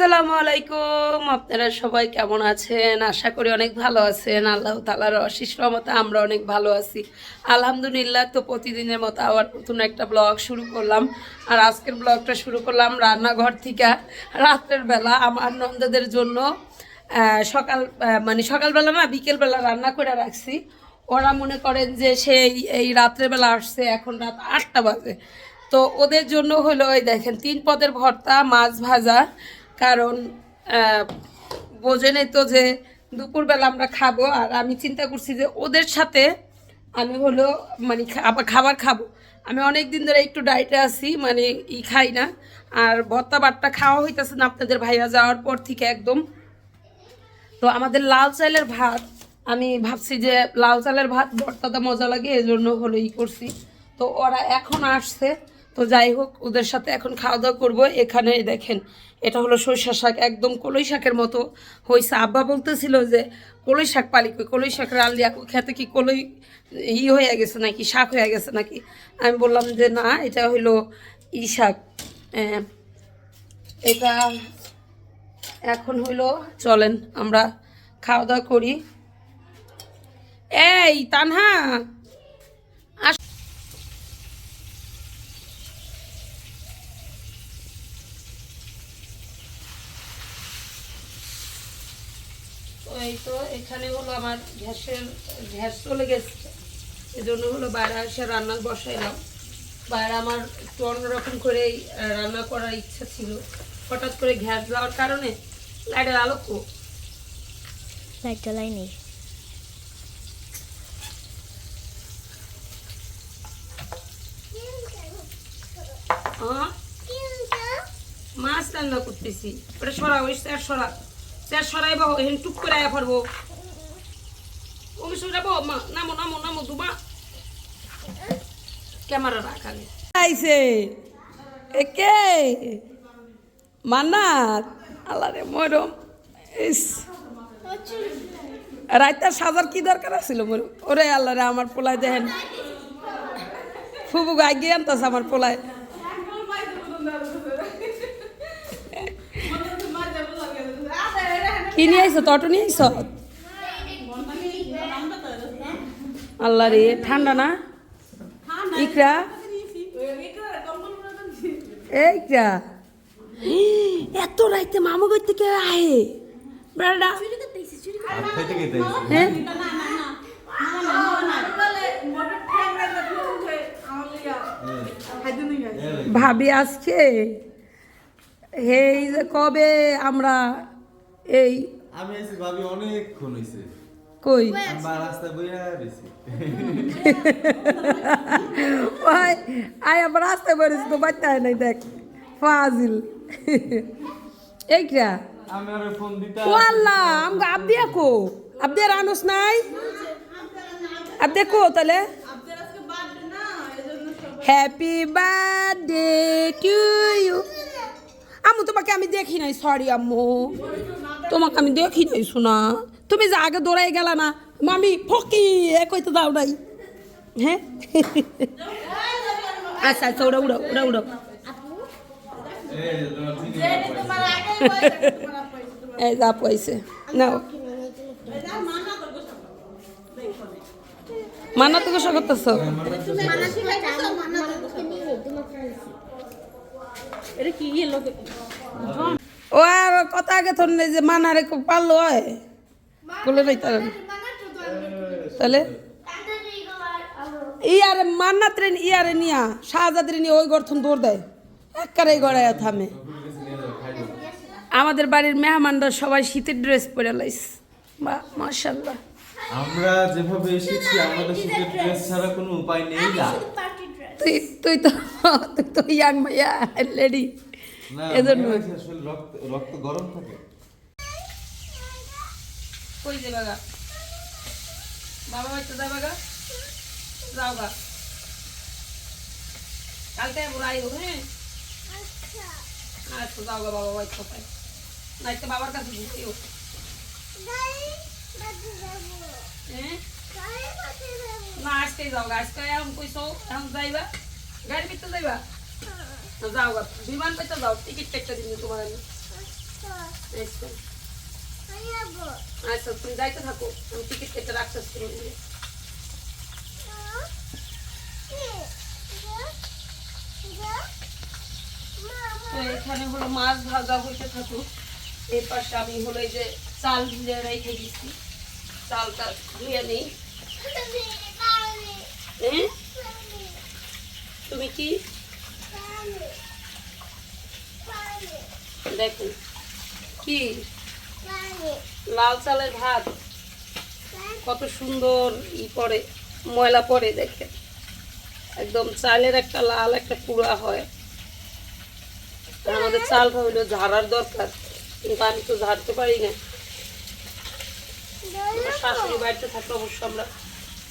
আসসালামু আলাইকুম। আপনারা সবাই কেমন আছেন? আশা করি অনেক ভালো আছেন। আল্লাহ তালার অশিস রহমতে আমরা অনেক ভালো আছি। আলহামদুলিল্লাহ, তো প্রতিদিনের মতো আবার নতুন একটা ব্লগ শুরু করলাম। আর আজকের ব্লগটা শুরু করলাম রান্নাঘর থেকে রাত্রের বেলা আমার নন্দদের জন্য সকাল মানে সকালবেলা না, বিকেলবেলা রান্না করে রাখছি। ওরা মনে করেন যে সেই, এই রাত্রেবেলা আসছে, এখন রাত আটটা বাজে। তো ওদের জন্য হলো ওই দেখেন, তিন পদের ভর্তা, মাছ ভাজা কারণ আহ, বোঝেনই তো যে দুপুরবেলা আমরা খাব আর আমি চিন্তা করছি যে ওদের সাথে আমি হলো মানে আবার খাবার খাব। আমি অনেক দিন ধরে একটু ডায়েটে আছি মানে ই খাই না। আর ভর্তা বাট্টা খাওয়া হইতেছে না আপনাদের ভাইয়া যাওয়ার পর থেকে একদম। তো আমাদের লাল চালের ভাত আমি ভাবছি যে লাল চালের ভাত ভর্তাটা মজা লাগে এই জন্য হলো ই করছি। তো ওরা এখন আসছে। তো যাই হোক, ওদের সাথে এখন খাওয়া দাওয়া করব। এখানে দেখেন, এটা হলো সরিষা শাক, একদম কলই শাকের মতো হয়েছে আব্বা বলতেছিল যে, কলই শাক পালি কই? কলই শাক এখন খেতে কি কলই ই হয়ে গেছে নাকি? শাক হয়ে গেছে নাকি? আমি বললাম যে, না, এটা হলো ই শাক। এটা এখন হইল, চলেন, আমরা খাওয়া দাওয়া করি। এই, তানহা আস তো এই তো এখানে হলো আমার গ্যাসের গ্যাস চলে গেছে। এই জন্য হলো বাইরে এসে রান্না বসাইলাম। বাইরে আমার একটু অন্যরকম করে রান্না করার ইচ্ছা ছিল। হঠাৎ করে গ্যাস যাওয়ার কারণে লাইটের আলো কো লাইট জ্বালাই নেই হ্যাঁ? মাছ রান্না করতেছি। ওটা সরা ওই স্যার সরা স্যার সরাইব হেন টুক করে আয়া পারব মা নামো নামো নামো দুমা ক্যামেরা রাখালে আইছে একে মান্নাত আল্লাহ রে মরম ইস রাইতার সাজার কি দরকার আছিল মোর ওরে আল্লাহ রে আমার পোলায় দেখেন ফুবু গাই গিয়ে আনতাছে আমার পোলায় কি নিয়ে আইছ তটো নিয়ে আইছ আল্লাহ রে ঠান্ডা না? ইকরা? এইটা এত রাইতে মামু গই থেকে আহে? বেড়া হ্যাঁ? ভাবি আজকে হে যে কবে আমরা এই আমি এসে ভাবি অনেকক্ষণ হয়েছে কই? রাস্তায় বইয়া রয়েছি বেরোছি তো বাচ্চা হয় নাই দেখ। ফাজিল। এইটা আমি আর ফোন দিতে ও আল্লাহ আমগো আব্দিয়া কো আব্দিয়ার আনুস নাই? আব্দিয়া কো তাহলে? হ্যাপি বার্থডে টু ইউ আম্মু তোমাকে আমি দেখি নাই সরি আম্মু। তোমাকে আমি দেখি নাই শোনা। তুমি যে আগে দৌড়াই গেলা না মামি ফকি এ কইতে দাও নাই। হ্যাঁ? আচ্ছা আচ্ছা উড়া উড়াও উড়া উড়াও। এই যা পয়সে নাও। মানা তো গোসা করতেছ? ও আর কথা আগে নেই যে মানারে পারল হয়। বলে নাই তার তাহলে? ইয়ারে মান্নাত রে ইয়ারে নিয়া শাহজাদ রে নিয়ে ওই গর্থন দৌড় দেয়। গড়ায় থামে। আমাদের বাড়ির মেহমানরা সবাই শীতের ড্রেস পরে লাইস বা মাশাল্লাহ আমরা যেভাবে এসেছি আমাদের শীতের ড্রেস ছাড়া কোনো উপায় নেই না। তুই তুই তো তুই তো ইয়াং মাইয়া লেডি এজন্য রক্ত রক্ত গরম থাকে। কই যাবা গা বাবা বাড়িতে যাবা গা? যাও গা। কালকে বুড়া আইব হ্যাঁ? আচ্ছা। যাও গা বাবা বাড়িতে কোথায় নাইতে বাবার কাছে ঘুরিও হ্যাঁ? না আজকে যাও গা আজকে এখন কইছো এখন যাইবা? গাড়ি ভিতরে যাইবা? যাও গা বিমান পেতে যাও টিকিট কেটে দিন তোমার আমি। আচ্ছা তুমি যাইতে থাকো। আমি টিকিট কেটে রাখতেছি তো এখানে হলো মাছ ভাজা হইতে থাকুক এর পাশে আমি হলো এই যে চাল ভিজে রেখে দিচ্ছি। চালটা ধুয়ে নিই। এ? তুমি কি? দেখুন কি? লাল চালের ভাত। কত সুন্দর ই পরে ময়লা পরে দেখে। একদম চালের একটা লাল একটা পুরা হয়। আমাদের চালটা হইল ঝাড়ার দরকার। কিন্তু আমি তো ঝাড়তে পারি না। শাশুড়ি বাড়িতে থাকলে অবশ্য আমরা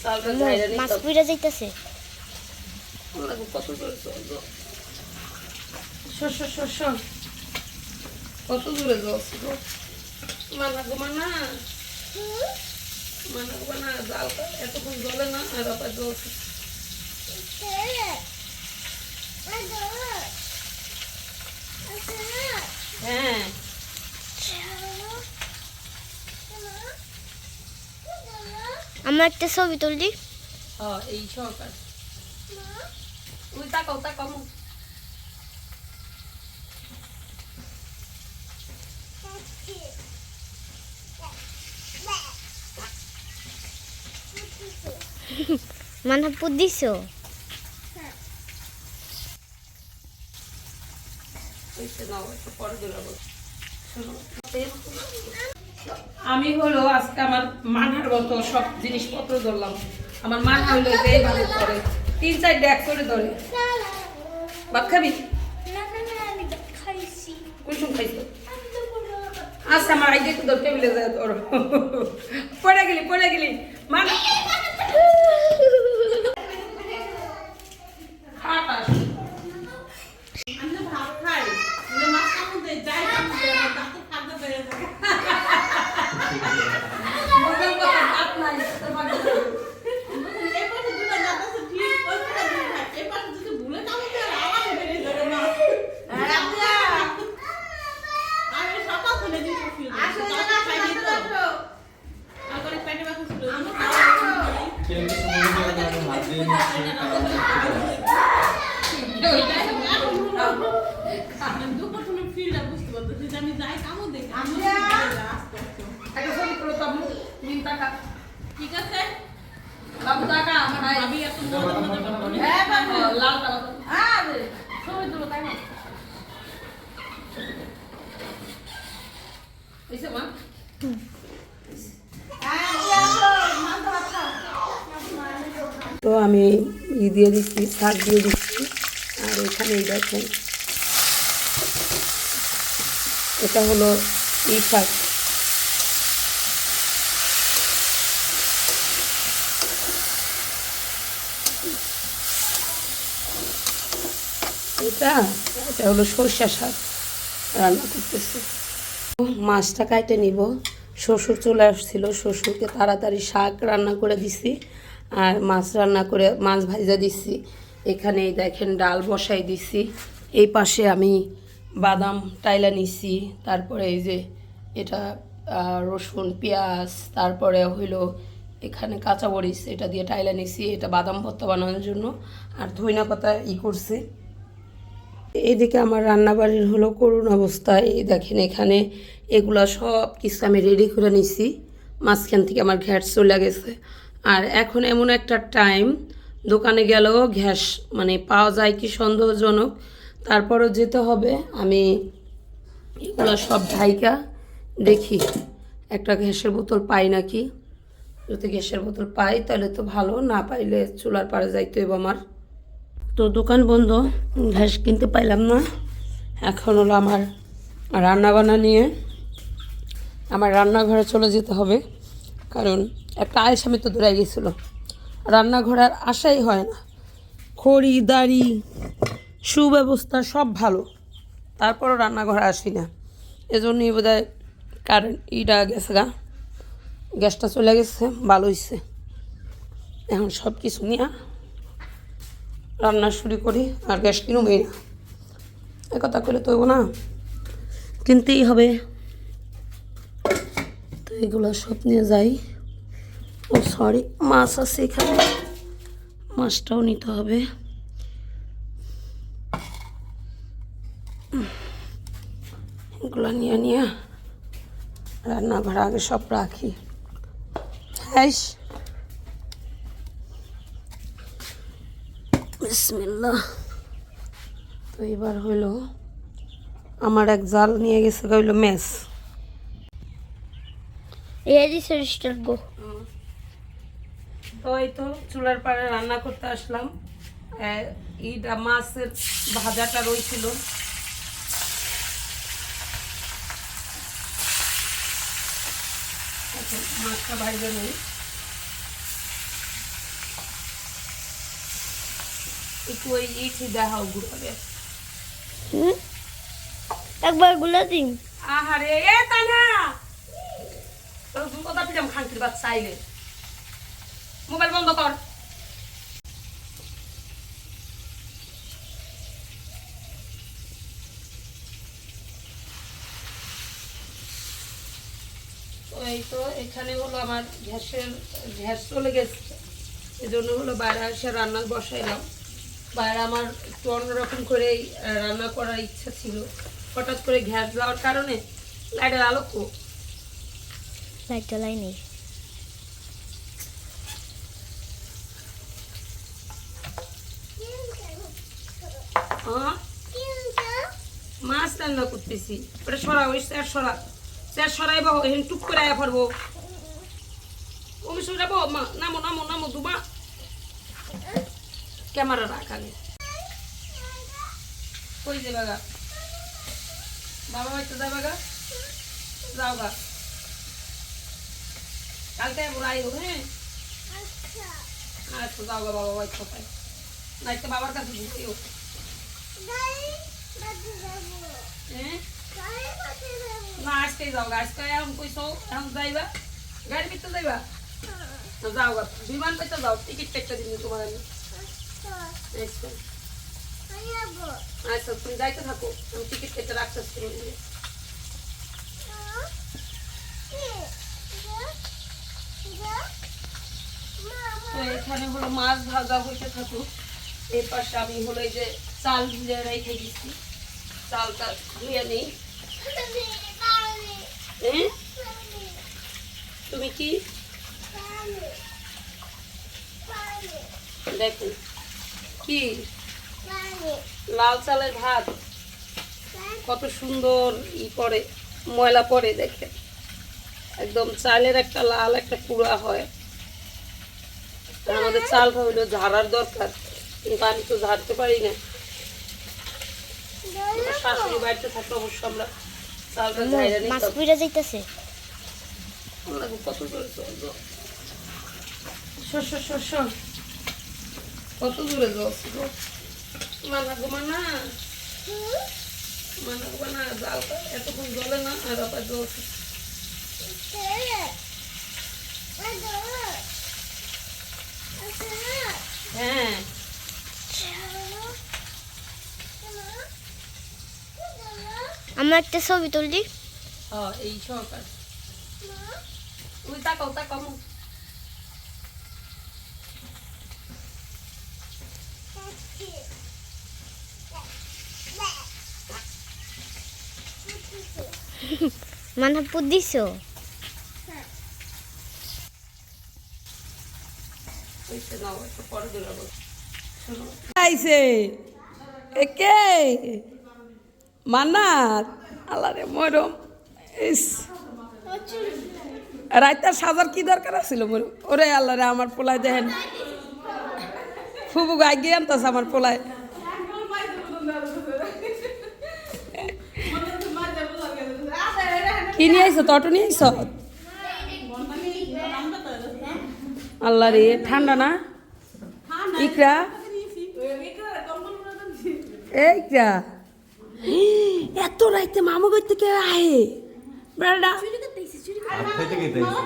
চালটা ঝাড়া মাছ নিতাম। কত দূরে চলবো কত দূরে যাচ্ছি গো। মানা গো মানা। মানা গো মানা জাল এতক্ষণ জলে না আর আবার জ্বলছে হ্যাঁ। আমার একটা ছবি তুললি হ্যাঁ এই সরকার। তুই তাকাও তাকাও মুখ। মানে পুত দিছো? আমি হলো আজকে আমার মানহার মতো সব জিনিসপত্র ধরলাম। আমার মান হইল যে এইভাবে করে। তিন চার ড্যাক করে ধরে। ভাত খাবি? কুসুম খাইছো। আচ্ছা আমার আইডিয়া তো ধর টেবিলে যায় তোর। পড়ে গেলি পড়ে গেলি। মান খাটাস মোবাইল কথা ভাত নাই তোর ভাত নাই। কেউ সময় করে আমি হাত দিয়ে নিচ্ছি একটা ছবি তুলো তো আম্মু। নিন টাকা। ঠিক আছে বাবু টাকা আমার নাই। ভাবি এত মজা মজা কথা বলে। হ্যাঁ, বাবু, লাল টাকা দাও। আরে, ছবি তুলো, তাই না? হইছে, মা? তো আমি ই দিয়ে দিচ্ছি, শাক দিয়ে দিচ্ছি। আর এখানে দেখেন, এটা হলো ই শাক। এটা এটা হলো সর্ষা শাক, রান্না করতেছি। মাছটা কাটে নিব। শ্বশুর চলে আসছিল, শ্বশুরকে তাড়াতাড়ি শাক রান্না করে দিছি। আর মাছ রান্না করে মাছ ভাজা দিছি। এখানে দেখেন ডাল বসাই দিছি। এই পাশে আমি বাদাম টাইলা নিছি। তারপরে এই যে এটা রসুন, পেঁয়াজ, তারপরে হইল এখানে কাঁচা কাঁচামরিচ, এটা দিয়ে টাইলা নিছি। এটা বাদাম ভর্তা বানানোর জন্য। আর ধইনা পাতা ই করছি। এদিকে আমার রান্নাবাড়ির হলো করুণ অবস্থা। এই দেখেন এখানে এগুলা সব কিছু আমি রেডি করে নিছি। মাঝখান থেকে আমার ঘ্যাট চলে গেছে। আর এখন এমন একটা টাইম দোকানে গেলেও গ্যাস মানে পাওয়া যায় কি সন্দেহজনক, তারপরও যেতে হবে। আমি এগুলো সব ঢাইকা দেখি, একটা গ্যাসের বোতল পাই নাকি? যদি গ্যাসের বোতল পাই, তাহলে তো ভালো, না পাইলে চুলার পাড়ে যাইতে হবে আমার। তো দোকান বন্ধ, গ্যাস কিনতে পাইলাম না। এখন হলো আমার রান্না বান্না নিয়ে, আমার রান্নাঘরে চলে যেতে হবে। কারণ একটা আয়সামি তো দৌড়াই গেছিল। রান্নাঘরে আর আশাই হয় না। খড়ি, দাড়ি, সুব্যবস্থা সব ভালো। তারপরও রান্নাঘরে আসি না। এজন্যই বোধ হয় কারেন্ট ইটা গেছে গা। গ্যাসটা চলে গেছে, ভালো হয়েছে এখন সব কিছু নিয়ে রান্না শুরু করি, আর গ্যাস কিনুবই না। এ কথা করলে তো না। কিনতেই হবে। এগুলো সব নিয়ে যাই। ও সরি মাছ আছে এখানে। মাছটাও নিতে হবে। এগুলো নিয়ে নিয়ে রান্নাঘর আগে সব রাখি। হ্যাঁ বিসমিল্লাহ। তো এবার হইল, আমার এক জাল নিয়ে গেছে হইল মেস। এই দিছে রিস্টার গো। তো এই তো চুলার পাড়ে রান্না করতে আসলাম। আহ, মাছের ভাজাটা রয়েছিল মাছটা ভাজবে নেই। একটু ওই ইটি দেখাও হুম? একবারগুলা দিন। আহারে এ তানা কথা মোবাইল বন্ধ কর। এই তো, এখানে হলো আমার গ্যাসের, গ্যাস চলে গেছে। এই জন্য হলো বাইরে এসে রান্না বসাইলাম বাইরে আমার একটু অন্যরকম করে রান্না করার ইচ্ছা ছিল। হঠাৎ করে গ্যাস দেওয়ার কারণে লাইটের আলো লাইট জ্বালাই নেই মাছ রান্না করতেছি। ওটা সরা ওই স্যার সরা স্যার সরাই বাবু এখানে টুক করে আয়া পারব ওমি সরাবো মা নামো নামো নামো, দুমা। ক্যামেরা রাখালে কই যাবা গা বাবা বাড়িতে যাবা গা? যাও গা। কালকে বুড়াই হ্যাঁ? আচ্ছা। যাও গা বাবা বাড়িতে কোথায়? নাইতে বাবার কাছে ঘুরিও হ্যাঁ? না আজকে যাও আজকে এখন কইছো এখন যাইবা? গাড়ি ভিতরে যাইবা? তো যাও গা বিমান পেতে যাও টিকিট একটা দিন তোমার আমি। আচ্ছা। আচ্ছা তুমি যাইতে থাকো আমি টিকিট কেটে রাখতেছি তুমি এখানে হলো মাছ ভাজা হইতে থাকুক আমি হলো এই যে চাল ধুয়ে রেখে দিচ্ছি চালটা ধুয়ে হ্যাঁ? তুমি কি? দেখুন কি? লাল চালের ভাত। কত সুন্দর ই পরে ময়লা পরে দেখে। একদম চালের একটা লাল একটা কুড়া হয়। আমাদের চালটা হইল ঝাড়ার দরকার কিন্তু আমি তো ঝাড়তে পারি না। শাশুড়ি বাড়িতে থাকলে অবশ্য আমরা চালটা ঝাড়া মাছ পুইরা যাইতাছে। কত দূরে চলছো সর সর সর সর কত দূরে যাচ্ছি গো মানা গো মানা মানা গো মানা জালটা এতক্ষণ জ্বলে না আর আবার জ্বলছে হ্যাঁ। আমার একটা ছবি তুললি এই সরকার তাকাও তাকাও মুখ। মানে পুদিছ ওইটা নাও একটু পরে দিলাম আইছে সাজার কি দরকার আছিল ওরে আল্লাহ আমার পোলায় দেখেন। ফুবু গাই গিয়ে আনতাছে আমার পোলায়। কি নিয়ে তটো আইছো? আল্লাহ রে ঠান্ডা না? ইকরা? এই ইকরা। এত রাইতে মামু কই থেকে আহে? খাইতে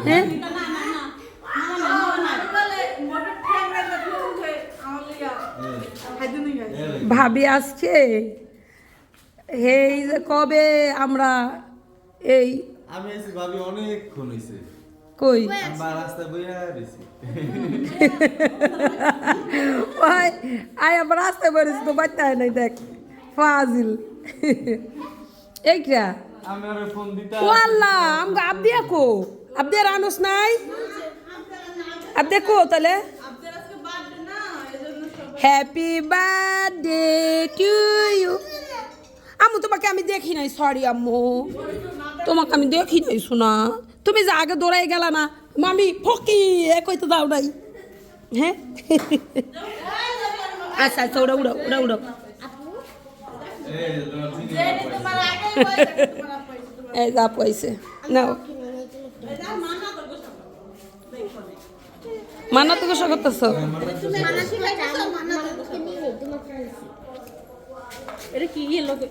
হ্যাঁ? ভাবি আসছে। এই যে কবে আমরা এই আমি এসে ভাবি অনেকক্ষণ হয়েছে কই? ওই আয় আবার রাস্তায় বেরোছি তো বাচ্চা হয় নাই দেখ ফাজিল। এইটা ও আল্লাহ আমগো আবদিয়া কো আবদিয়া রানুস নাই? আবদিয়া কো তাহলে? হ্যাপি বার্থডে টু ইউ আম্মু তোমাকে আমি দেখি নাই সরি আম্মু। তোমাকে আমি দেখি নাই শোনা তুমি যে আগে দৌড়াই গেলা না মামি ফকি এ কইতে দাও নাই। হ্যাঁ আচ্ছা আচ্ছা উড়াও উড়াও উড়াও উড়াও। এই যা পয়সে নাও। মানা তো গোসা মানা করতেছ। এটা কি লোকে?